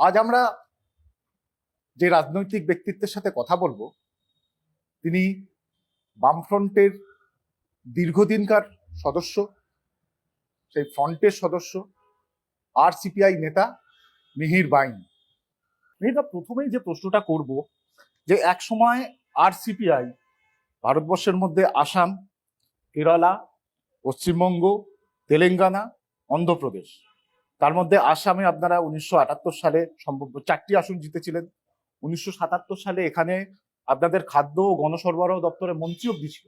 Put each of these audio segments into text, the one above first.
আজ আমরা যে রাজনৈতিক ব্যক্তিত্বের সাথে কথা বলব, তিনি বামফ্রন্টের দীর্ঘদিনকার সদস্য, সেই ফ্রন্টের সদস্য আর সিপিআই নেতা মিহির বাইন। মেয়েটা প্রথমেই যে প্রশ্নটা করব, যে এক সময় আর সিপিআই ভারতবর্ষের মধ্যে আসাম, কেরালা, পশ্চিমবঙ্গ, তেলেঙ্গানা, অন্ধ্রপ্রদেশ তার মধ্যে আসামে আপনারা উনিশশো আটাত্তর সালে সম্ভব চারটি আসন জিতেছিলেন। উনিশশো সাতাত্তর সালে এখানে আপনাদের খাদ্য ও গণসরবরাহ দপ্তরের মন্ত্রী অব্দি ছিল।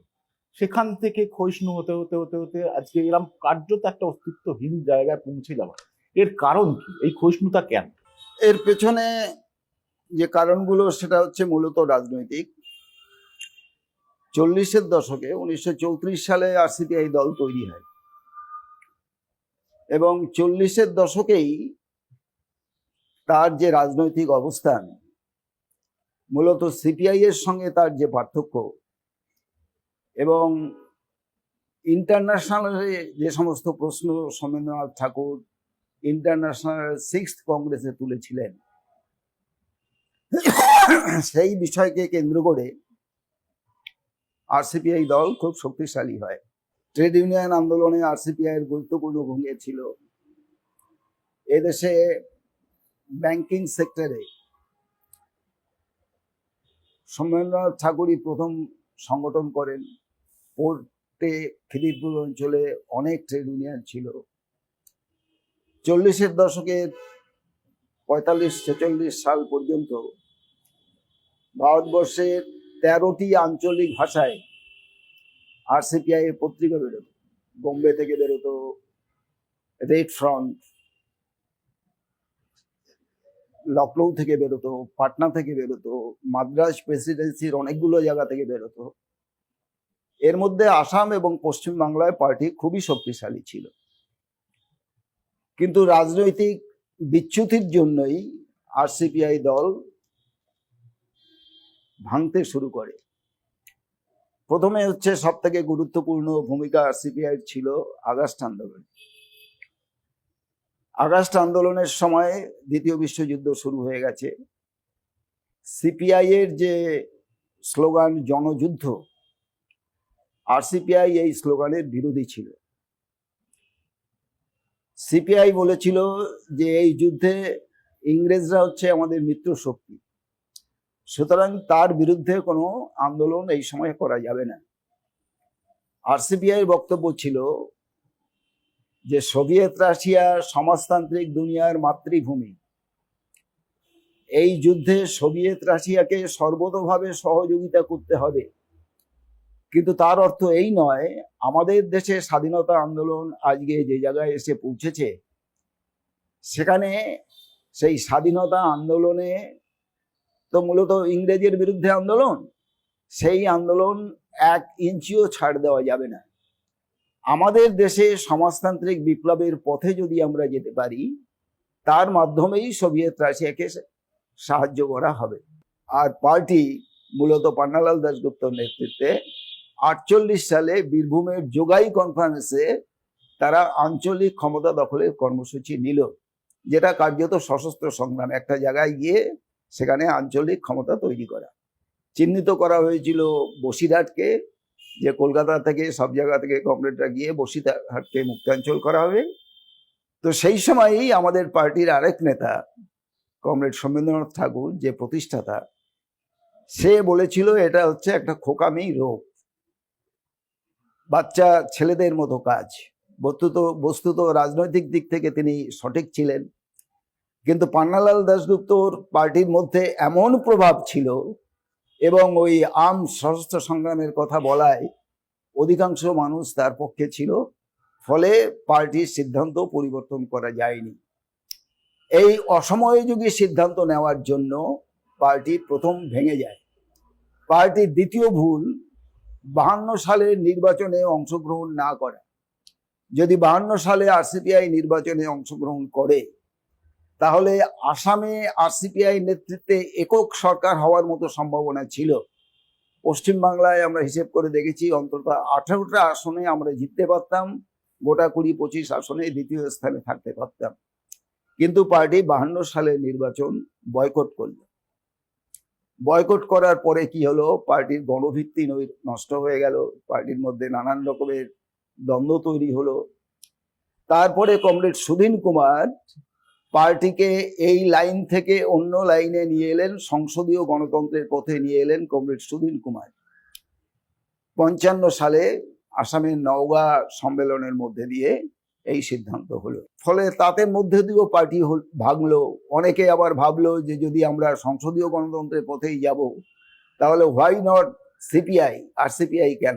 সেখান থেকে ক্ষয়িষ্ণু হতে হতে হতে হতে আজকে এরকম কার্যত একটা অস্তিত্বহীন জায়গায় পৌঁছে যাওয়া। এর কারণ কি? এই ক্ষয়িষ্ণুতা কেন? এর পেছনে যে কারণগুলো, সেটা হচ্ছে মূলত রাজনৈতিক। চল্লিশের দশকে উনিশশো চৌত্রিশ সালে আরসিপিআই দল তৈরি হয়। এবং চল্লিশের দশকেই তার যে রাজনৈতিক অবস্থান, মূলত সিপিআই এর সঙ্গে তার যে পার্থক্য এবং ইন্টারন্যাশনালে যে সমস্ত প্রশ্ন সৌমেন্দ্রনাথ ঠাকুর ইন্টারন্যাশনাল সিক্স কংগ্রেসে তুলেছিলেন, সেই বিষয়কে কেন্দ্র করে আরসিপিআই দল খুব শক্তিশালী হয়। ট্রেড ইউনিয়ন আন্দোলনে আরসিপিআই এর গুরুত্বপূর্ণ ভূমিকা ছিল। এদেশে ব্যাংকিং সেক্টরে সৌমেন্দ্রনাথ ঠাকুরই প্রথম সংগঠন করেন। পোর্টে খিদিরপুর অঞ্চলে অনেক ট্রেড ইউনিয়ন ছিল। চল্লিশের দশকে পঁয়তাল্লিশ ছেচল্লিশ সাল পর্যন্ত ভারতবর্ষের তেরোটি আঞ্চলিক ভাষায় আরসিপিআই এর পত্রিকা বেরোতো, বোম্বে থেকে বেরোতো, রেড ফ্রন্ট লখনৌ থেকে বেরোতো, পাটনা থেকে বেরোতো, মাদ্রাজ প্রেসিডেন্সির অনেকগুলো জায়গা থেকে বেরোতো। এর মধ্যে আসাম এবং পশ্চিম বাংলায় পার্টি খুবই শক্তিশালী ছিল। কিন্তু রাজনৈতিক বিচ্যুতির জন্যই আরসিপিআই দল ভাঙতে শুরু করে। প্রথমে হচ্ছে সব থেকে গুরুত্বপূর্ণ ভূমিকা আরসিপিআই ছিল আগস্ট আন্দোলন। আগস্ট আন্দোলনের সময় দ্বিতীয় বিশ্বযুদ্ধ শুরু হয়ে গেছে। সিপিআই এর যে স্লোগান জনযুদ্ধ, আরসিপিআই এই স্লোগানের বিরোধী ছিল। সিপিআই বলেছিল যে এই যুদ্ধে ইংরেজরা হচ্ছে আমাদের মিত্র শক্তি সুতরাং তার বিরুদ্ধে কোনো আন্দোলন এই সময় করা যাবে না। আরসিপিআই বক্তব্য ছিল যে সোভিয়েত রাশিয়া সমাজতান্ত্রিক দুনিয়ার মাতৃভূমি। এই যুদ্ধে সোভিয়েত রাশিয়াকে সর্বতভাবে সহযোগিতা করতে হবে। কিন্তু তার অর্থ এই নয়, আমাদের দেশে স্বাধীনতা আন্দোলন আজকে যে জায়গায় এসে পৌঁছেছে, সেখানে সেই স্বাধীনতা আন্দোলনে তো মূলত ইংরেজের বিরুদ্ধে আন্দোলন, সেই আন্দোলন এক ইঞ্চিও ছাড় দেওয়া যাবে না। আমাদের দেশে সমাজতান্ত্রিক বিপ্লবের পথে যদি আমরা যেতে পারি, তার মাধ্যমেই সোভিয়েত রাশিয়াকে সাহায্য করা হবে। আর পার্টি মূলত পান্নালাল দাসগুপ্তর নেতৃত্বে আটচল্লিশ সালে বীরভূমের যোগাই কনফারেন্সে তারা আঞ্চলিক ক্ষমতা দখলের কর্মসূচি নিল, যেটা কার্যত সশস্ত্র সংগ্রাম। একটা জায়গায় গিয়ে সেখানে আঞ্চলিক ক্ষমতা তৈরি করা। চিহ্নিত করা হয়েছিল বসিরহাটকে, যে কলকাতা থেকে সব জায়গা থেকে কমরেডরা গিয়ে বসিরহাটকে মুক্তাঞ্চল করা হবে। তো সেই সময়ই আমাদের পার্টির আরেক নেতা, কমরেড সৌমেন্দ্রনাথ ঠাকুর, যে প্রতিষ্ঠাতা, সে বলেছিল, এটা হচ্ছে একটা খোকামি রোগ। বাচ্চা ছেলেদের মতো কাজ। বস্তুত বস্তুত রাজনৈতিক দিক থেকে তিনি সঠিক ছিলেন। কিন্তু পান্নালাল দাসগুপ্তর পার্টির মধ্যে এমন প্রভাব ছিল এবং ওই আম সশস্ত্র সংগ্রামের কথা বলায় অধিকাংশ মানুষ তার পক্ষে ছিল, ফলে পার্টির সিদ্ধান্ত পরিবর্তন করা যায়নি। এই অসময়োযোগী সিদ্ধান্ত নেওয়ার জন্য পার্টি প্রথম ভেঙে যায়। পার্টির দ্বিতীয় ভুল বাহান্ন সালের নির্বাচনে অংশগ্রহণ না করা। যদি বাহান্ন সালে আরসিপিআই নির্বাচনে অংশগ্রহণ করে তাহলে আসামে আরসিপিআই নেতৃত্বে একক সরকার হওয়ার মতো সম্ভাবনা ছিল। পশ্চিমবাংলায় আমরা হিসেব করে দেখেছি, অন্তত আঠারোটা আসনে আমরা জিততে পারতাম, গোটা কুড়ি পঁচিশ আসনে দ্বিতীয় স্থানে থাকতে পারতাম। কিন্তু পার্টি বাহান্ন সালের নির্বাচন বয়কট করল। বয়কট করার পরে কি হলো? পার্টির গণভিত্তি নষ্ট হয়ে গেল, পার্টির মধ্যে নানান রকমের দ্বন্দ্ব তৈরি হলো। তারপরে কমরেড সুধীন কুমার পার্টিকে এই লাইন থেকে অন্য লাইনে নিয়ে এলেন, সংসদীয় গণতন্ত্রের পথে নিয়ে এলেন কমরেড সুধীন কুমার। পঞ্চান্ন সালে আসামের নওগাঁ সম্মেলনের মধ্যে দিয়ে এই সিদ্ধান্ত হলো। ফলে তাদের মধ্যে দিয়েও পার্টি ভাগলো অনেকে আবার ভাবলো যে যদি আমরা সংসদীয় গণতন্ত্রের পথেই যাব, তাহলে হোয়াই নট সিপিআই আর সিপিআই কেন?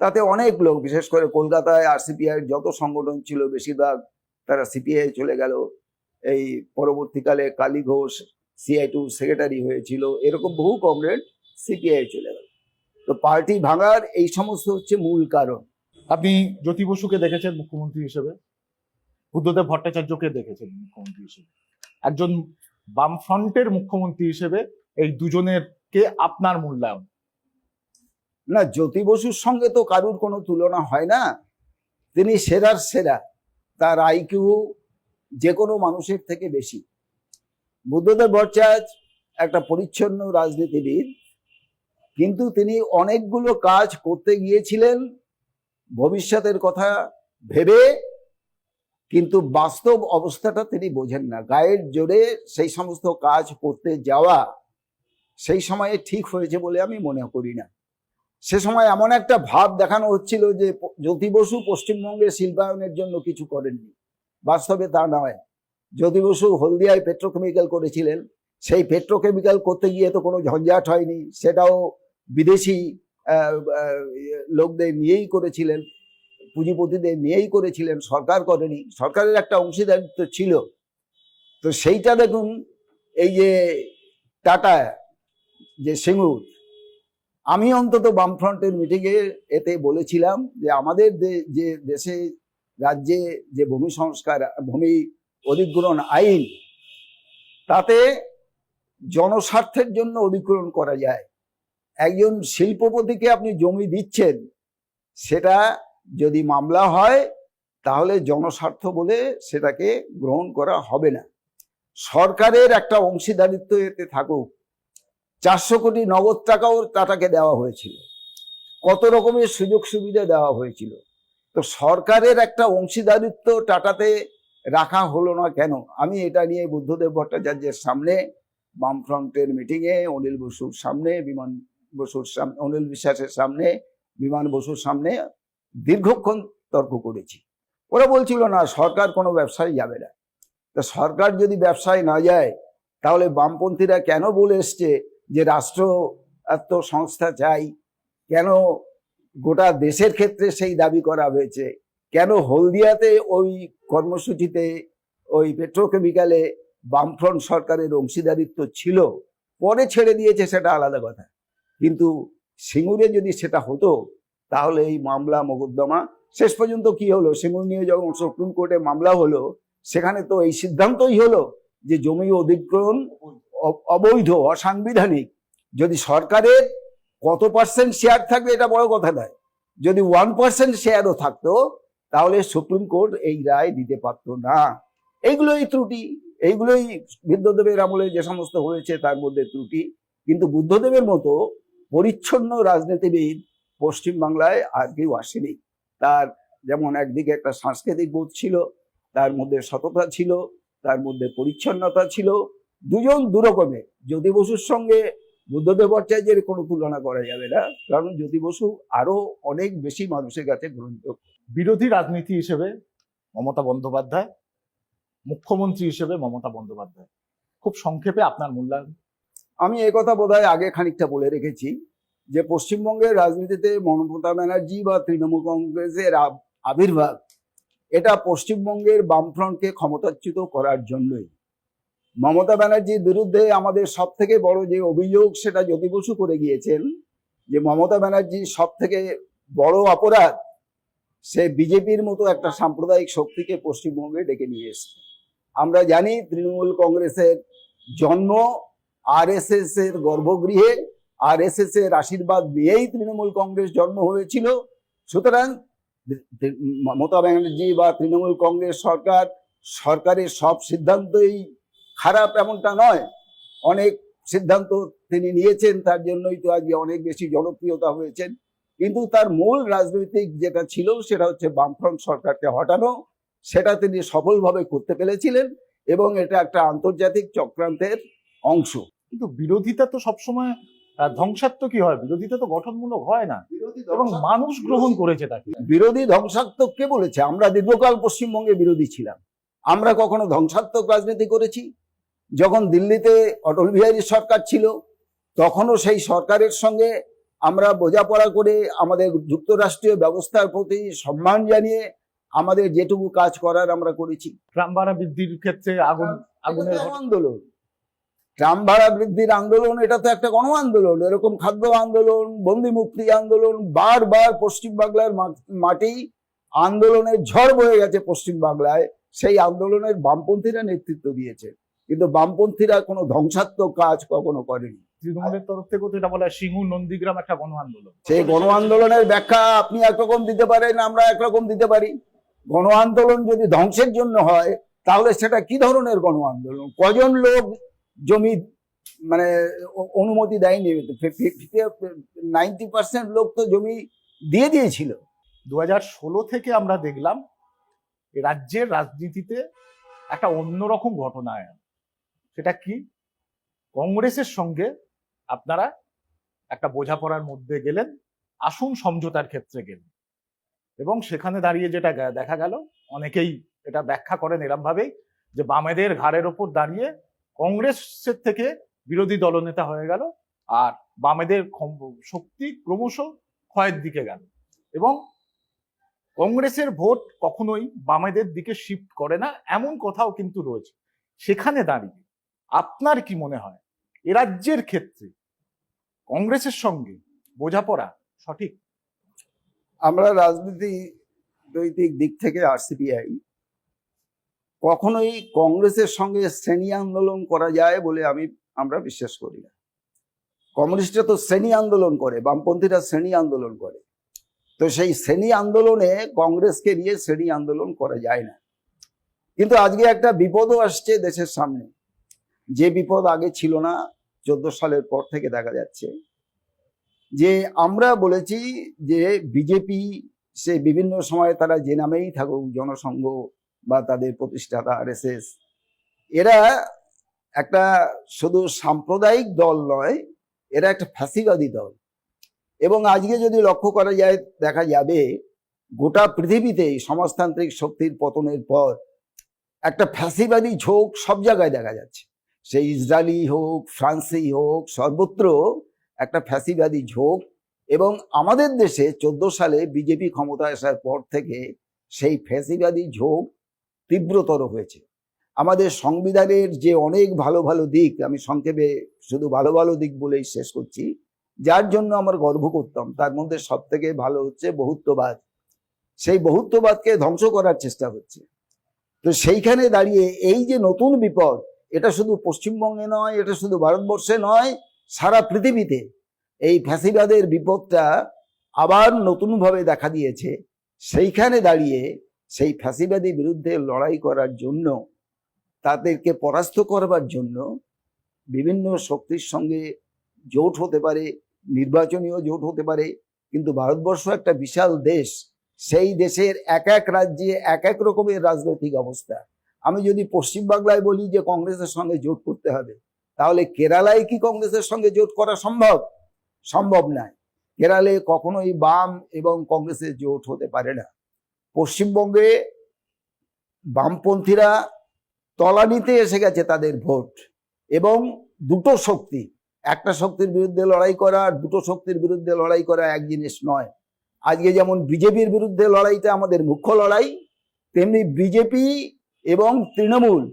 তাতে অনেক লোক, বিশেষ করে কলকাতায় আর সিপিআই যত সংগঠন ছিল, বেশিরভাগ তারা সিপিআই চলে গেল। এই পরবর্তীকালে Kali Ghosh CITU secretary হয়েছিল। এরকম বহু কমরেড সিপিআই চলে গেল। তো পার্টি ভাঙার এই সমস্ত হচ্ছে মূল কারণ। আপনি জ্যোতি বসুকে দেখেছেন মুখ্যমন্ত্রী হিসেবে? বুদ্ধদেব ভট্টাচার্যকে দেখেছেন মুখ্যমন্ত্রী হিসেবে। একজন বামফ্রন্টের মুখ্যমন্ত্রী হিসেবে এই দুজনের কে আপনার মূল্যায়ন? না জ্যোতি বসুর সঙ্গে তো কারুর কোনো তুলনা হয় না। তিনি সেরার সেরা। তার আইকিউ যে কোনো মানুষের থেকে বেশি। বুদ্ধদেব ভট্টাচার্য একটা পরিচ্ছন্ন রাজনীতিবিদ, কিন্তু তিনি অনেকগুলো কাজ করতে গিয়েছিলেন, ভবিষ্যতের কথা ভেবে, কিন্তু বাস্তব অবস্থাটা তিনি বোঝেন না। গায়ের জোরে সেই সমস্ত কাজ করতে যাওয়া সেই সময়ে ঠিক হয়েছে বলে আমি মনে করি না। সে সময় এমন একটা ভাব দেখানো হচ্ছিল যে জ্যোতি বসু পশ্চিমবঙ্গের শিল্পায়নের জন্য কিছু করেননি। বাস্তবে তা নয়। জ্যোতি বসু হলদিয়ায় পেট্রোকেমিক্যাল করেছিলেন, সেই পেট্রোকেমিক্যাল করতে গিয়ে তো কোনো ঝঞ্ঝাট হয়নি, সেটাও বিদেশি লোকদের নিয়েই করেছিলেন, পুঁজিপতিদের নিয়েই করেছিলেন, সরকার করেনি। সরকারের একটা অংশীদারিত্ব ছিল। তো সেইটা দেখুন, এই যে টাটা, যে সিঙ্গুর, আমি অন্তত বামফ্রন্টের মিটিংয়ে এতে বলেছিলাম যে আমাদের যে দেশে রাজ্যে যে ভূমি সংস্কার, ভূমি অধিগ্রহণ আইন, তাতে জনস্বার্থের জন্য অধিগ্রহণ করা যায়। একজন শিল্পপতিকে আপনি জমি দিচ্ছেন, সেটা যদি মামলা হয়, তাহলে জনস্বার্থ বলে সেটাকে গ্রহণ করা হবে না। সরকারের একটা অংশীদারিত্ব এতে থাকুক। চারশো কোটি নগদ টাকাও টাটাকে দেওয়া হয়েছিল। কত রকমের সুযোগ সুবিধা দেওয়া হয়েছিল। তো সরকারের একটা অংশীদারিত্ব টাটাতে রাখা হলো না কেন? আমি এটা নিয়ে বুদ্ধদেব ভট্টাচার্যের সামনে, বামফ্রন্টের মিটিংয়ে, অনিল বসুর সামনে, বিমান বসুর সামনে অনিল বিশ্বাসের সামনে, বিমান বসুর সামনে দীর্ঘক্ষণ তর্ক করেছি। ওরা বলছিল, না, সরকার কোনো ব্যবসায় যাবে না। তা সরকার যদি ব্যবসায় না যায়, তাহলে বামপন্থীরা কেন বলে এসছে যে রাষ্ট্র সংস্থা চাই? কেন গোটা দেশের ক্ষেত্রে সেই দাবি করা হয়েছে। কেন হলদিয়াতে ওই কর্মসূচিতে ওই পেট্রোকেমিক্যালে বামফ্রন্ট সরকারের অংশীদারিত্ব ছিল, পরে ছেড়ে দিয়েছে সেটা আলাদা কথা। কিন্তু সিঙ্গুরে যদি সেটা হতো, তাহলে এই মামলা মোকদ্দমা শেষ পর্যন্ত কি হলো? সিঙ্গুর নিয়ে যখন সুপ্রিম কোর্টে মামলা হলো, সেখানে তো এই সিদ্ধান্তই হলো যে জমি অধিগ্রহণ অবৈধ, অসাংবিধানিক। যদি সরকারের কত পার্সেন্ট শেয়ার থাকবে এটা বড় কথা নয়। যদি ওয়ান পার্সেন্ট শেয়ারও থাকতো, তাহলে সুপ্রিম কোর্ট এই রায় দিতে পারতো না। এইগুলোই ত্রুটি। এইগুলোই বুদ্ধদেবের আমলে যে সমস্ত হয়েছে তার মধ্যে ত্রুটি। কিন্তু বুদ্ধদেবের মতো পরিচ্ছন্ন রাজনীতিবিদ পশ্চিমবাংলায় আর কেউ আসেনি। তার যেমন একদিকে একটা সাংস্কৃতিক বোধ ছিল, তার মধ্যে সততা ছিল, তার মধ্যে পরিচ্ছন্নতা ছিল। দুজন দুরকমের। জ্যোতি বসুর সঙ্গে বুদ্ধদেব ভট্টাচার্যের কোনো তুলনা করা যাবে না কারণ জ্যোতি বসু আরও অনেক বেশি মানুষের কাছে গ্রহণযোগ্য। বিরোধী রাজনীতি হিসেবে মমতা বন্দ্যোপাধ্যায় মুখ্যমন্ত্রী হিসেবে মমতা বন্দ্যোপাধ্যায়। খুব সংক্ষেপে আপনার মূল্যায়ন। আমি কথা বোধহয় আগে খানিকটা বলে রেখেছি যে পশ্চিমবঙ্গের রাজনীতিতে মমতা ব্যানার্জি বা তৃণমূল কংগ্রেসের আবির্ভাব এটা পশ্চিমবঙ্গের বামফ্রন্টকে ক্ষমতাচ্যুত করার জন্যই। মমতা ব্যানার্জির বিরুদ্ধে আমাদের সব থেকে বড় যে অভিযোগ, সেটা জ্যোতি বসু করে গিয়েছেন যে মমতা ব্যানার্জি সব থেকে বড় অপরাধ, সে বিজেপির মতো একটা সাম্প্রদায়িক শক্তিকে পশ্চিমবঙ্গে ডেকে নিয়ে এসছে। আমরা জানি তৃণমূল কংগ্রেসের জন্ম আরএসএস এর গর্ভগৃহে আরএসএস এর আশীর্বাদ নিয়েই তৃণমূল কংগ্রেস জন্ম হয়েছিল। সুতরাং মমতা ব্যানার্জি বা তৃণমূল কংগ্রেস সরকার, সরকারের সব সিদ্ধান্তই খারাপ এমনটা নয়। অনেক সিদ্ধান্ত তিনি নিয়েছেন তার জন্যই তো আজকে অনেক বেশি জনপ্রিয়তা হয়েছেন। কিন্তু তার মূল রাজনৈতিক যেটা ছিল সেটা হচ্ছে বামফ্রন্ট সরকারকে হটানো সেটা তিনি সফলভাবে করতে পেরেছিলেন এবং এটা একটা আন্তর্জাতিক চক্রান্তের অংশ। কিন্তু বিরোধিতা তো সবসময় ধ্বংসাত্মকই হয়। বিরোধিতা তো গঠনমূলক হয় না। এবং মানুষ গ্রহণ করেছে তাকে। বিরোধী ধ্বংসাত্মক কে বলেছে? আমরা দীর্ঘকাল পশ্চিমবঙ্গে বিরোধী ছিলাম। আমরা কখনো ধ্বংসাত্মক রাজনীতি করেছি? যখন দিল্লিতে অটল বিহারী সরকার ছিল তখনও সেই সরকারের সঙ্গে আমরা বোঝাপড়া করে আমাদের যুক্তরাষ্ট্রীয় ব্যবস্থার প্রতি সম্মান জানিয়ে আমাদের যেটুকু কাজ করার আমরা করেছি। ট্রাম ভাড়া বৃদ্ধির ক্ষেত্রে আগুন আগুনের আন্দোলন। ট্রাম ভাড়া বৃদ্ধির আন্দোলন এটা তো একটা গণ আন্দোলন এরকম খাদ্য আন্দোলন বন্দি মুক্তি আন্দোলন বারবার পশ্চিম বাংলার মাটি আন্দোলনের ঝড় বয়ে গেছে পশ্চিম বাংলায়। সেই আন্দোলনের বামপন্থীরা নেতৃত্ব দিয়েছে। কিন্তু বামপন্থীরা কোনো ধ্বংসাত্মক কাজ কখনো করেনি। তৃণমূলের তরফ থেকেও তো এটা বলা সিঙ্গু নন্দীগ্রাম একটা গণ আন্দোলন সেই গণ আন্দোলনের ব্যাখ্যা আপনি একরকম দিতে পারেন আমরা একরকম দিতে পারি। গণ আন্দোলন যদি ধ্বংসের জন্য হয় তাহলে সেটা কি ধরনের গণ আন্দোলন কজন লোক জমি মানে অনুমতি দেয়নি? নাইনটি পার্সেন্ট লোক তো জমি দিয়ে দিয়েছিল। দু হাজার ষোলো থেকে আমরা দেখলাম রাজ্যের রাজনীতিতে একটা অন্যরকম ঘটনা। সেটা কি? কংগ্রেসের সঙ্গে আপনারা একটা বোঝাপড়ার মধ্যে গেলেন, আসুন সমঝোতার ক্ষেত্রে গেলেন এবং সেখানে দাঁড়িয়ে যেটা দেখা গেল, অনেকেই এটা ব্যাখ্যা করেন এরম ভাবেই যে বামেদের ঘাড়ের ওপর দাঁড়িয়ে কংগ্রেসের থেকে বিরোধী দলনেতা হয়ে গেল আর বামেদের শক্তি ক্রমশ ক্ষয়ের দিকে গেল। এবং কংগ্রেসের ভোট কখনোই বামেদের দিকে শিফট করে না, এমন কথাও কিন্তু রয়েছে। সেখানে দাঁড়িয়ে আপনার কি মনে হয়? এ রাজ্যের ক্ষেত্রে কংগ্রেসের সঙ্গে বোঝাপড়া সঠিক? আমরা রাজনীতি নৈতিক দিক থেকে আরসিপিআই, কখনোই কংগ্রেসের সঙ্গে শ্রেণি আন্দোলন করা যায় বলে আমি, আমরা বিশ্বাস করি না। কমিউনিস্টরা তো শ্রেণি আন্দোলন করে, বামপন্থীরা শ্রেণি আন্দোলন করে। তো সেই শ্রেণি আন্দোলনে কংগ্রেসকে নিয়ে শ্রেণি আন্দোলন করা যায় না। কিন্তু আজকে একটা বিপদও আসছে দেশের সামনে। যে বিপদ আগে ছিল না, চোদ্দ সালের পর থেকে দেখা যাচ্ছে। যে আমরা বলেছি যে বিজেপি সে বিভিন্ন সময় তারা যে নামেই থাকুক, জনসংঘ বা তাদের প্রতিষ্ঠাতা আর এরা একটা শুধু সাম্প্রদায়িক দল নয়, এরা একটা ফ্যাসিবাদী দল। এবং আজকে যদি লক্ষ্য করা যায়, দেখা যাবে গোটা পৃথিবীতেই সমাজতান্ত্রিক শক্তির পতনের পর একটা ফ্যাসিবাদী ঝোঁক সব জায়গায় দেখা যাচ্ছে। সে ইসরায়েলি হোক ফ্রান্সি হোক, সর্বত্র একটা ফ্যাসিবাদী ঝোঁক এবং আমাদের দেশে চোদ্দ সালে বিজেপি ক্ষমতায় আসার পর থেকে সেই ফ্যাসিবাদী ঝোঁক তীব্রতর হয়েছে। আমাদের সংবিধানের যে অনেক ভালো ভালো দিক, আমি সংক্ষেপে শুধু ভালো ভালো দিক বলেই শেষ করছি, যার জন্য আমার গর্ব করতাম। তার মধ্যে সব থেকে ভালো হচ্ছে বহুত্ববাদ। সেই বহুত্ববাদকে ধ্বংস করার চেষ্টা হচ্ছে। তো সেইখানে দাঁড়িয়ে এই যে নতুন বিপদ এটা শুধু পশ্চিমবঙ্গে নয়, এটা শুধু ভারতবর্ষে নয়, সারা পৃথিবীতে এই ফ্যাসিবাদের বিপদটা আবার নতুনভাবে দেখা দিয়েছে। সেইখানে দাঁড়িয়ে সেই ফ্যাসিবাদী বিরুদ্ধে লড়াই করার জন্য, তাদেরকে পরাস্ত করবার জন্য বিভিন্ন শক্তির সঙ্গে জোট হতে পারে, নির্বাচনীয় জোট হতে পারে, কিন্তু ভারতবর্ষ একটা বিশাল দেশ। সেই দেশের এক এক রাজ্যে এক এক রকমের রাজনৈতিক অবস্থা। আমি যদি পশ্চিমবাংলায় বলি যে কংগ্রেসের সঙ্গে জোট করতে হবে, তাহলে কেরালায় কি কংগ্রেসের সঙ্গে জোট করা সম্ভব? সম্ভব নয়। কেরালে কখনোই বাম এবং কংগ্রেসের জোট হতে পারে না। পশ্চিমবঙ্গে বামপন্থীরা তলানিতে এসে গেছে তাদের ভোট এবং দুটো শক্তি, একটা শক্তির বিরুদ্ধে লড়াই করা আর দুটো শক্তির বিরুদ্ধে লড়াই করা এক জিনিস নয়। আজকে যেমন বিজেপির বিরুদ্ধে লড়াইটা আমাদের মুখ্য লড়াই, তেমনি বিজেপি এবং তৃণমূল,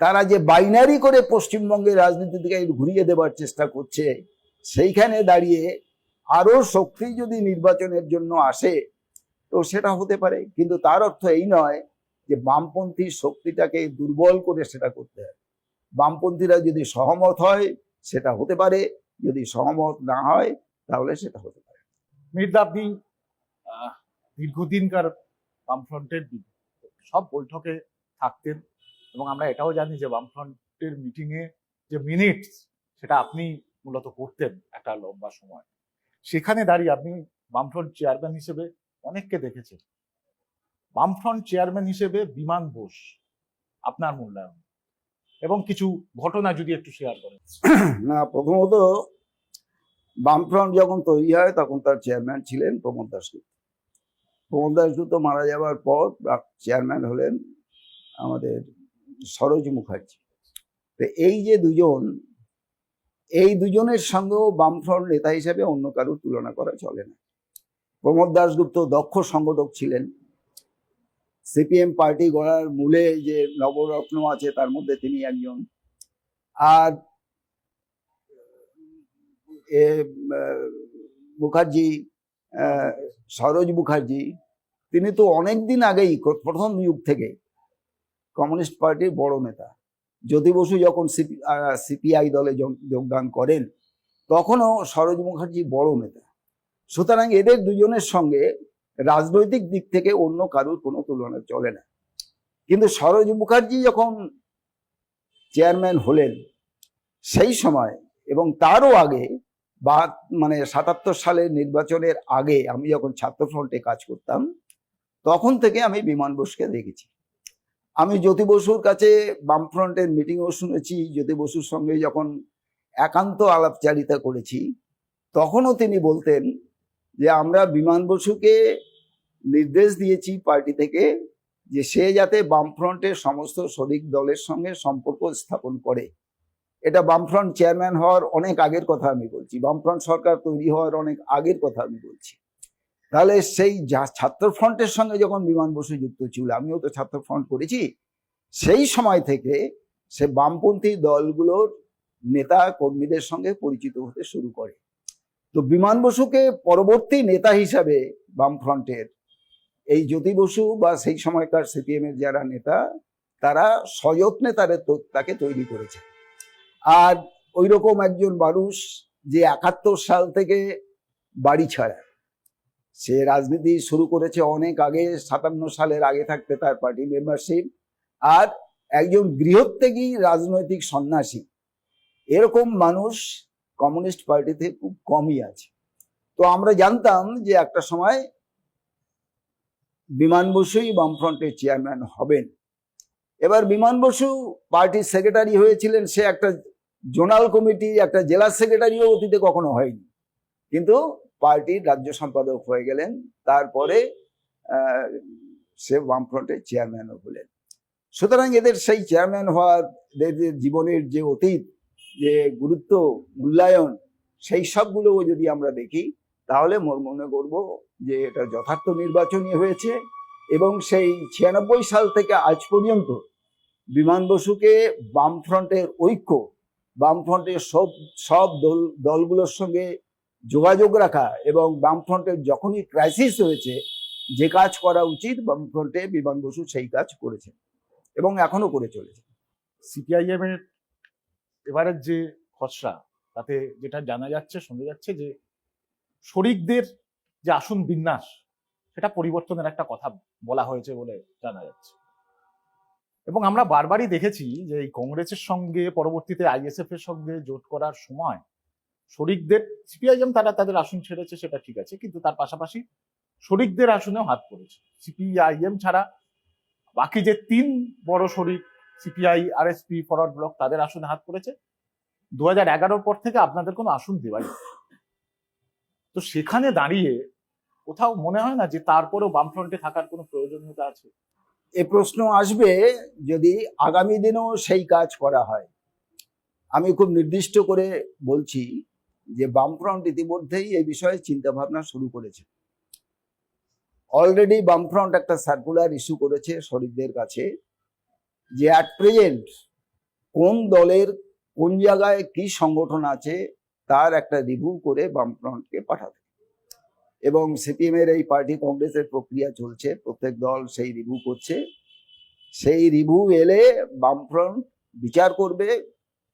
তারা যে বাইনারি করে পশ্চিমবঙ্গের রাজনীতি থেকে ঘুরিয়ে দেবার চেষ্টা করছে, সেইখানে দাঁড়িয়ে আরও শক্তি যদি নির্বাচনের জন্য আসে, তো সেটা হতে পারে। কিন্তু তার অর্থ এই নয় যে বামপন্থী শক্তিটাকে দুর্বল করে সেটা করতে হয়। বামপন্থীরা যদি সহমত হয়, সেটা হতে পারে। যদি সহমত না হয়, তাহলে সেটা হতে পারে। মির্জা, আপনি দীর্ঘদিনকার বামফ্রন্টের সব বৈঠকে থাকতেন এবং আমরা এটাও জানি যে বামফ্রন্টের মিটিংয়ে যে মিনিটস সেটা আপনি মূলত করতেন একটা লম্বা সময়। সেখানে দাঁড়িয়ে আপনি বামফ্রন্ট চেয়ারম্যান হিসেবে অনেককে দেখেছেন। বামফ্রন্ট চেয়ারম্যান হিসেবে বিমান বোস, আপনার মূল্যায়ন। এবং কিছু ঘটনা যদি একটু শেয়ার করেন। না, প্রথমত বামফ্রন্ট যখন তৈরি হয়, তখন তার চেয়ারম্যান ছিলেন প্রমোদ দাসগুপ্ত প্রমোদ দাসগুপ্ত মারা যাওয়ার পর চেয়ারম্যান হলেন আমাদের সরোজ মুখার্জি। তো এই যে দুজন, এই দুজনের সঙ্গেও বামফ্রন্ট নেতা হিসেবে অন্য কারোর তুলনা করা চলে না। প্রমোদ দাসগুপ্ত দক্ষ সংগঠক ছিলেন। সিপিএম পার্টি গড়ার মূলে যে নবরত্ন আছে, তার মধ্যে তিনি একজন। আর এ মুখার্জি সরোজ মুখার্জি, তিনি তো অনেক দিন আগেই, প্রথম যুগ থেকে কমিউনিস্ট পার্টির বড় নেতা। জ্যোতি বসু যখন সিপি সিপিআই দলে যোগ- যোগদান করেন, তখনও সরোজ মুখার্জি বড় নেতা। সুতরাং এদের দুজনের সঙ্গে রাজনৈতিক দিক থেকে অন্য কারুর কোনো তুলনা চলে না। কিন্তু সরোজ মুখার্জি যখন চেয়ারম্যান হলেন, সেই সময় এবং তারও আগে বা মানে সাতাত্তর সালের নির্বাচনের আগে আমি যখন ছাত্রফ্রন্টে কাজ করতাম, তখন থেকে আমি বিমান বোসকে দেখেছি। আমি জ্যোতি বসুর কাছে বামফ্রন্টের মিটিংও শুনেছি, জ্যোতি বসুর সঙ্গে যখন একান্ত আলাপচারিতা করেছি, তখনও তিনি বলতেন যে আমরা বিমান বসুকে নির্দেশ দিয়েছি পার্টি থেকে যে সে যাতে বামফ্রন্টের সমস্ত শরিক দলের সঙ্গে সম্পর্ক স্থাপন করে। এটা বামফ্রন্ট চেয়ারম্যান হওয়ার অনেক আগের কথা আমি বলছি, বামফ্রন্ট সরকার তৈরি হওয়ার অনেক আগের কথা আমি বলছি। তাহলে সেই যা- ছাত্র ফ্রন্টের সঙ্গে যখন বিমান বসু যুক্ত ছিল, আমিও তো ছাত্র ফ্রন্ট করেছি, সেই সময় থেকে সে বামপন্থী দলগুলোর নেতা কর্মীদের সঙ্গে পরিচিত হতে শুরু করে। তো বিমান বসুকে পরবর্তী নেতা হিসাবে বামফ্রন্টের এই জ্যোতি বসু বা সেই সময়কার সিপিএম এর যারা নেতা, তারা সযত্নে তারে তাকে তৈরি করেছে। আর ওই রকম একজন মানুষ যে একাত্তর সাল থেকে বাড়ি ছাড়া সে রাজনীতি শুরু করেছে অনেক আগে, সাতান্ন সালের আগে থাকতে তার পার্টি মেম্বারশিপ। আর একজন গৃহত্যাগী রাজনৈতিক সন্ন্যাসী। এরকম মানুষ কমিউনিস্ট পার্টিতে খুব কমই আছে। তো আমরা জানতাম যে একটা সময় বিমান বসুই বামফ্রন্টের চেয়ারম্যান হবেন। এবার বিমান বসু পার্টির সেক্রেটারি হয়েছিলেন সে একটা জোনাল কমিটি, একটা জেলা সেক্রেটারিও অতীতে কখনো হয়নি। কিন্তু পার্টির রাজ্য সম্পাদক হয়ে গেলেন। তারপরে সে বামফ্রন্টের চেয়ারম্যানও হলেন। সুতরাং এদের সেই চেয়ারম্যান হওয়ার জীবনের যে অতীত, যে গুরুত্ব, মূল্যায়ন, সেই সবগুলো যদি আমরা দেখি, তাহলে মনে করব যে এটা যথার্থ নির্বাচনই হয়েছে এবং সেই ছিয়ানব্বই সাল থেকে আজ পর্যন্ত বিমান বসুকে বামফ্রন্টের ঐক্য, বামফ্রন্টের সব সব দল, দলগুলোর সঙ্গে যোগাযোগ রাখা এবং বামফ্রন্টের যখনই ক্রাইসিস হয়েছে, যে কাজ করা উচিত, বামফ্রন্টে বিমান বসু সেই কাজ করেছেন এবং এখনও করে চলেছে। সিপিআইএম এর এবারের যে খসড়া, তাতে যেটা জানা যাচ্ছে, শোনা যাচ্ছে যে শরিকদের যে আসন বিন্যাস, সেটা পরিবর্তনের একটা কথা বলা হয়েছে বলে জানা যাচ্ছে। এবং আমরা বারবারই দেখেছি যে এই কংগ্রেসের সঙ্গে, পরবর্তীতে আইএসএফ এর সঙ্গে জোট করার সময় শরিকদের, সিপিআইএম তারা তাদের আসন ছেড়েছে, সেটা ঠিক আছে, কিন্তু তার পাশাপাশি শরিকদের আসনেও হাত পড়েছে। সিপিআইএম ছাড়া বাকি যে তিন বড় শরিক, সিপিআই আর আরএসপি, ফরওয়ার্ড ব্লক, তাদের আসনে হাত পড়েছে। দু হাজার এগারোর পর থেকে আপনাদের কোনো আসন দেওয়াই তো সেখানে দাঁড়িয়ে কোথাও মনে হয় না যে তারপরেও বামফ্রন্টে থাকার কোনো প্রয়োজনীয়তা আছে? এ প্রশ্ন আসবে যদি আগামী দিনেও সেই কাজ করা হয়। আমি খুব নির্দিষ্ট করে বলছি যে বামফ্রন্ট ইতিমধ্যেই এই বিষয়ে চিন্তা ভাবনা শুরু করেছে। অলরেডি বামফ্রন্ট একটা সার্কুলার ইস্যু করেছে শরিকদের কাছে যে অ্যাট প্রেজেন্ট কোন দলের কোন জায়গায় কি সংগঠন আছে তার একটা রিভিউ করে বামফ্রন্টকে পাঠাতে। এবং সিপিএম এর এই পার্টি কংগ্রেসের প্রক্রিয়া চলছে, প্রত্যেক দল সেই রিভিউ করছে। সেই রিভিউ এলে বামফ্রন্ট বিচার করবে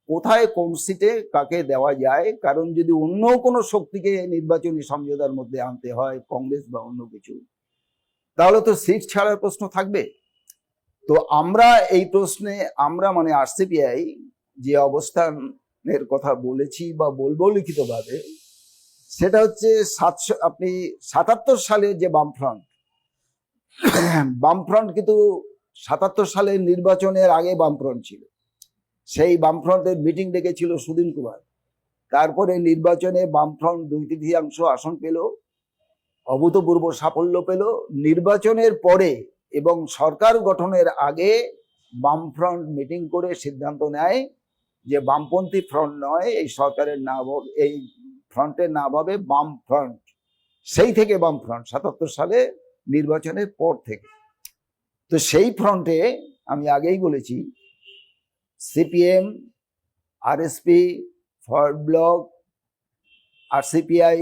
কোথায় কোন সিটে কাকে দেওয়া যায়? কারণ যদি অন্য কোনো শক্তিকে নির্বাচনী সমঝোতার মধ্যে আনতে হয়, কংগ্রেস বা অন্য কিছু, তাহলে তো সিট ছাড়ার প্রশ্ন থাকবে। তো আমরা এই প্রশ্নে, আমরা মানে আরসিপিআই যে অবস্থানের কথা বলেছি বা বলব লিখিতভাবে, সেটা হচ্ছে সাতশো, আপনি সাতাত্তর সালে যে বামফ্রন্ট বামফ্রন্ট কিন্তু সাতাত্তর সালের নির্বাচনের আগে বামফ্রন্ট ছিল। সেই বামফ্রন্টের মিটিং ডেকেছিল সুদিন কুমার। তারপরে নির্বাচনে বামফ্রন্ট দুই তৃতীয়াংশ আসন পেল, অভূতপূর্ব সাফল্য পেল। নির্বাচনের পরে এবং সরকার গঠনের আগে বামফ্রন্ট মিটিং করে সিদ্ধান্ত নেয় যে বামপন্থী ফ্রন্ট নয়, এই সরকারের নাম এই ফ্রন্টের নাম হবে বাম ফ্রন্ট সেই থেকে বাম ফ্রন্ট সাতাত্তর সালে নির্বাচনের পর থেকে। তো সেই ফ্রন্টে আমি আগেই বলেছি CPM, RSP Forward Bloc, RCPI,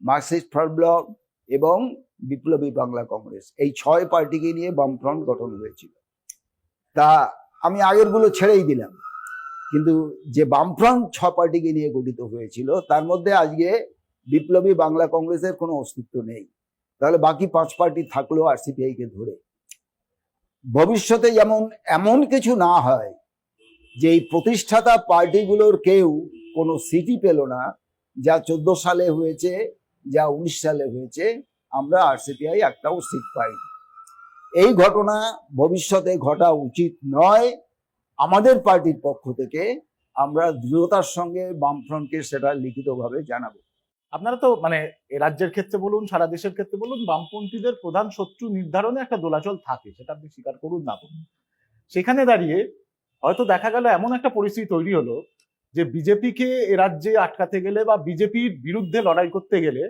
Marxist Forward Bloc এবং বিপ্লবী বাংলা কংগ্রেস। এই ছয় পার্টিকে নিয়ে বামফ্রন্ট গঠন হয়েছিল। তা আমি আগেরগুলো ছেড়েই দিলাম। কিন্তু যে বামফ্রন্ট ছ পার্টিকে নিয়ে গঠিত হয়েছিল, তার মধ্যে আজকে বিপ্লবী বাংলা কংগ্রেসের কোনো অস্তিত্ব নেই। তাহলে বাকি পাঁচ পার্টি থাকল আর সিপিআইকে ধরে। ভবিষ্যতে যেমন এমন কিছু না হয় যে এই প্রতিষ্ঠাতা পার্টিগুলোর কেউ কোনো সিটি পেল না, যা চোদ্দ সালে হয়েছে, যা উনিশ সালে হয়েছে, আমরা আরসিপিআই একটাও সিট পাইনি। এই ঘটনা ভবিষ্যতে ঘটা উচিত নয়। আমাদের পার্টির পক্ষ থেকে আমরা দৃঢ়তার সঙ্গে বামফ্রন্টকে সেটা লিখিতভাবে জানাব। আপনারা তো মানে রাজ্যের ক্ষেত্রে বলুন, সারা দেশের ক্ষেত্রে বলুন, বামপন্থীদের প্রধান শত্রু নির্ধারণে একটা দোলাচল থাকে, সেটা আপনি স্বীকার করুন না করুন সেখানে দাঁড়িয়ে হয়তো দেখা গেল এমন একটা পরিস্থিতি তৈরি হলো যে বিজেপিকে এ রাজ্যে আটকাতে গেলে বা বিজেপির বিরুদ্ধে লড়াই করতে গেলে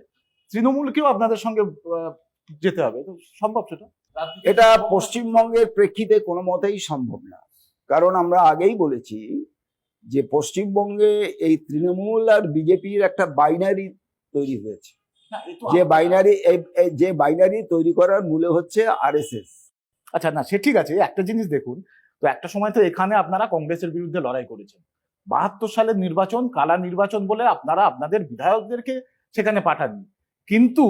তৃণমূলকেও আপনাদের সঙ্গে যেতে হবে। তো সম্ভব সেটা? এটা পশ্চিমবঙ্গের প্রেক্ষিতে কোনো মতেই সম্ভব না। কারণ আমরা আগেই বলেছি যে পশ্চিমবঙ্গে এই তৃণমূল আর বিজেপির একটা বাইনারি তৈরি হয়েছে। তো যে বাইনারি যে বাইনারি তৈরি করার মূলে হচ্ছে আরএসএস। আচ্ছা না সে ঠিক আছে। একটা জিনিস দেখুন তো একটা সময় তো এখানে আপনারা কংগ্রেসের বিরুদ্ধে লড়াই করেছেন। বাহাত্তর সালের নির্বাচন, কালা নির্বাচন বলে আপনারা আপনাদের বিধায়কদেরকে সেখানে পাঠাননি। কিন্তু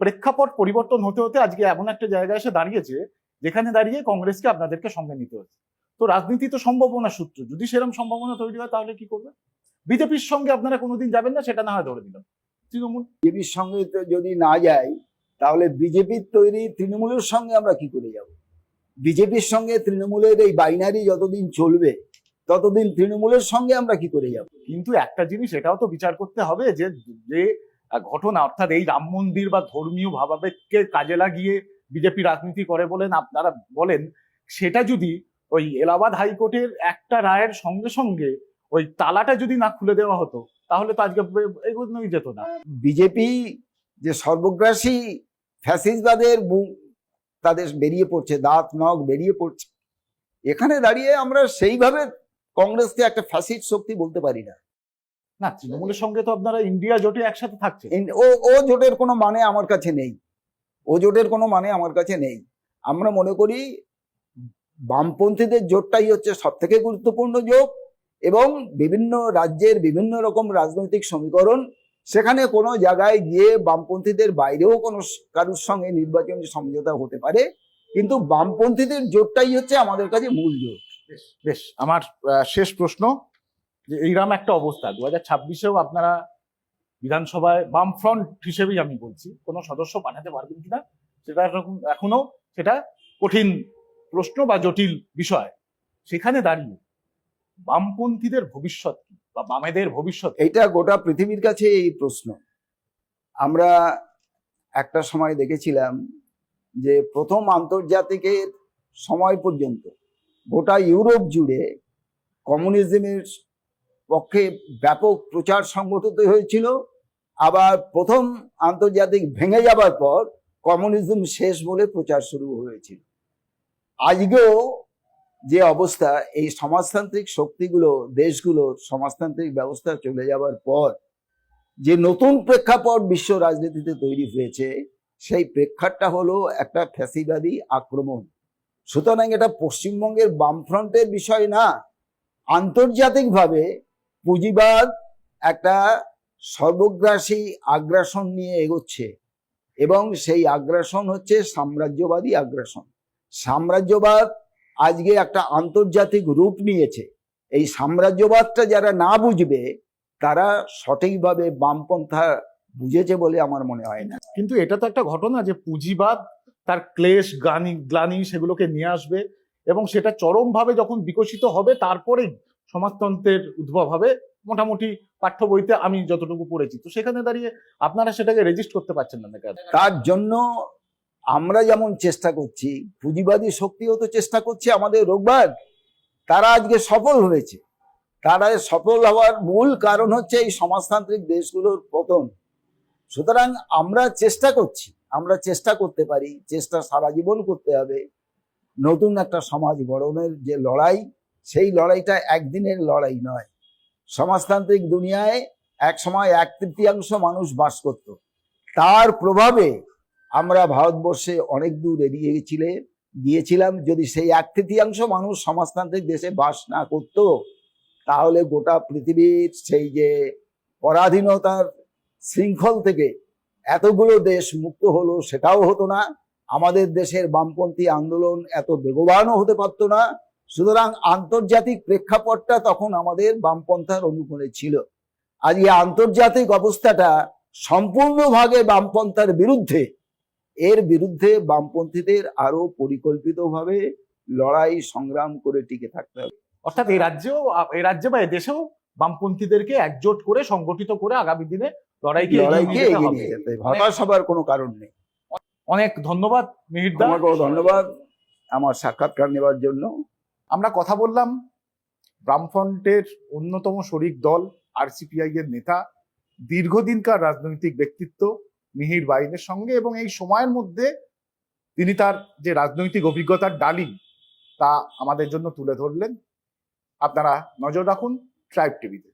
প্রেক্ষাপট পরিবর্তন হতে হতে আজকে এমন একটা জায়গায় এসে দাঁড়িয়েছে, যেখানে দাঁড়িয়ে কংগ্রেসকে আপনাদেরকে সঙ্গে নিতে হচ্ছে। তো রাজনীতি তো সম্ভাবনা সূত্র। যদি সেরকম সম্ভাবনা তৈরি হয় তাহলে কি করবে বিজেপির সঙ্গে আপনারা কোনোদিন যাবেন না, সেটা না হয় ধরে দিলাম তৃণমূল? বিজেপির সঙ্গে যদি না যাই তাহলে বিজেপির তৈরি তৃণমূলের সঙ্গে আমরা কি করে যাব? বিজেপির সঙ্গে তৃণমূলের এই বাইনারি যতদিন চলবে ততদিন তৃণমূলের সঙ্গে আমরা কি করে যাব? কিন্তু একটা জিনিস এটাও তো বিচার করতে হবে যে যে ঘটনা অর্থাৎ এই রাম মন্দির বা ধর্মীয় ভাবাবেগকে কাজে লাগিয়ে বিজেপি রাজনীতি করে বলেন আপনারা বলেন সেটা যদি ওই এলাহাবাদ হাইকোর্টের একটা রায়ের সঙ্গে সঙ্গে ওই তালাটা যদি না খুলে দেওয়া হতো তাহলে তো আজকে এগোনোই যেত না। বিজেপি যে সর্বগ্রাসী ফ্যাসিসবাদের তাদের বেরিয়ে পড়ছে দাঁত নখ বেরিয়ে পড়ছে। এখানে দাঁড়িয়ে আমরা সেইভাবে কংগ্রেসকে একটা ফ্যাসিড শক্তি বলতে পারি না। না তৃণমূলের সঙ্গে তো আপনারা ইন্ডিয়া জোটে একসাথে থাকছে ও ও জোটের কোনো মানে আমার কাছে নেই। ও জোটের কোনো মানে আমার কাছে নেই। আমরা মনে করি বামপন্থীদের জোটটাই হচ্ছে সব থেকে গুরুত্বপূর্ণ জোট এবং বিভিন্ন রাজ্যের বিভিন্ন রকম রাজনৈতিক সমীকরণ সেখানে কোনো জায়গায় গিয়ে বামপন্থীদের বাইরেও কোনো কারুর সঙ্গে নির্বাচনী সমঝোতা হতে পারে, কিন্তু বামপন্থীদের জোটটাই হচ্ছে আমাদের কাছে মূল জোট। বেশ আমার শেষ প্রশ্ন, যে এইরকম একটা অবস্থা, দু হাজার ছাব্বিশেও আপনারা বিধানসভায় বামফ্রন্ট হিসেবেই আমি বলছি, কোনো সদস্য পাঠাতে পারবেন কিনা, সেটা এখনও, সেটা কঠিন প্রশ্ন বা জটিল বিষয়। সেখানে দাঁড়িয়ে বামপন্থীদের ভবিষ্যৎ কি? বা বামেদের ভবিষ্যৎ? এটা গোটা পৃথিবীর কাছে এই প্রশ্ন। আমরা একটা সময় দেখেছিলাম যে প্রথম আন্তর্জাতিকের সময় পর্যন্ত গোটা ইউরোপ জুড়ে কমিউনিজমের পক্ষে ব্যাপক প্রচার সংগঠিত হয়েছিল। আবার প্রথম আন্তর্জাতিক ভেঙে যাবার পর কমিউনিজম শেষ বলে প্রচার শুরু হয়েছিল। আজকেও যে অবস্থা, এই সমাজতান্ত্রিক শক্তিগুলো দেশগুলোর সমাজতান্ত্রিক ব্যবস্থা চলে যাবার পর যে নতুন প্রেক্ষাপট বিশ্ব রাজনীতিতে তৈরি হয়েছে, সেই প্রেক্ষাপটটা হলো একটা ফ্যাসিবাদী আক্রমণ। সুতরাং এটা পশ্চিমবঙ্গের বামফ্রন্টের বিষয় না, আন্তর্জাতিকভাবে পুঁজিবাদ একটা সর্বগ্রাসী আগ্রাসন নিয়ে এগোচ্ছে এবং সেই আগ্রাসন হচ্ছে সাম্রাজ্যবাদী আগ্রাসন। সাম্রাজ্যবাদ আজকে একটা আন্তর্জাতিক রূপ নিয়েছে। এই সাম্রাজ্যবাদটা যারা না বুঝবে তারা সঠিকভাবে বামপন্থা বুঝেছে বলে আমার মনে হয় না। কিন্তু এটা তো একটা ঘটনা যে পুঁজিবাদ তার ক্লেশ গ্লানি গ্লানি সেগুলোকে নিয়ে আসবে এবং সেটা চরমভাবে যখন বিকশিত হবে তারপরেই সমাজতন্ত্রের উদ্ভব হবে। মোটামুটি পাঠ্য বইতে আমি যতটুকু পড়েছি। তো সেখানে দাঁড়িয়ে আপনারা সেটাকে রেজিস্ট করতে পারছেন না তার জন্য আমরা যেমন চেষ্টা করছি, পুঁজিবাদী শক্তিও তো চেষ্টা করছে আমাদের রোগবার তারা আজকে সফল হয়েছে। তারা সফল হওয়ার মূল কারণ হচ্ছে এই সমাজতান্ত্রিক দেশগুলোর পতন। সুতরাং আমরা চেষ্টা করছি, আমরা চেষ্টা করতে পারি, চেষ্টা সারা জীবন করতে হবে। নতুন একটা সমাজ গঠনের যে লড়াই, সেই লড়াইটা একদিনের লড়াই নয়। সমাজতান্ত্রিক দুনিয়ায় এক সময় এক তৃতীয়াংশ মানুষ বাস করত। তার প্রভাবে আমরা ভারতবর্ষে অনেক দূর এড়িয়ে গেছিলে গিয়েছিলাম। যদি সেই এক তৃতীয়াংশ মানুষ সমাজতান্ত্রিক দেশে বাস না করত, তাহলে গোটা পৃথিবীর সেই যে পরাধীনতার শৃঙ্খল থেকে এতগুলো দেশ মুক্ত হলো সেটাও হতো না। আমাদের দেশের বামপন্থী আন্দোলন এত বেগবানও হতে পারতো না। সুতরাং আন্তর্জাতিক প্রেক্ষাপটটা তখন আমাদের বামপন্থার অনুকূলে ছিল। আজকে আন্তর্জাতিক অবস্থাটা সম্পূর্ণভাবে বামপন্থার বিরুদ্ধে এর বিরুদ্ধে বামপন্থীদের আরও পরিকল্পিতভাবে লড়াই সংগ্রাম করে টিকে থাকতে হবে। অর্থাৎ এই রাজ্যেও এই রাজ্যে বা দেশেও বামপন্থীদেরকে একজোট করে সংগঠিত করে আগামী দিনে লড়াইকে লড়াইকে এগিয়ে নিয়ে যেতে হতাশ হবার কোনো কারণ নেই। অনেক ধন্যবাদ মিহিরদা তোমাকেও ধন্যবাদ আমার সাক্ষাৎকার নেওয়ার জন্য। আমরা কথা বললাম বামফ্রন্টের অন্যতম শরিক দল আরসিপিআই এর নেতা দীর্ঘদিনকার রাজনৈতিক ব্যক্তিত্ব মিহির বাইনের সঙ্গে এবং এই সময়ের মধ্যে তিনি তার যে রাজনৈতিক অভিজ্ঞতার ডালি তা আমাদের জন্য তুলে ধরলেন। আপনারা নজর রাখুন ট্রাইব টিভিতে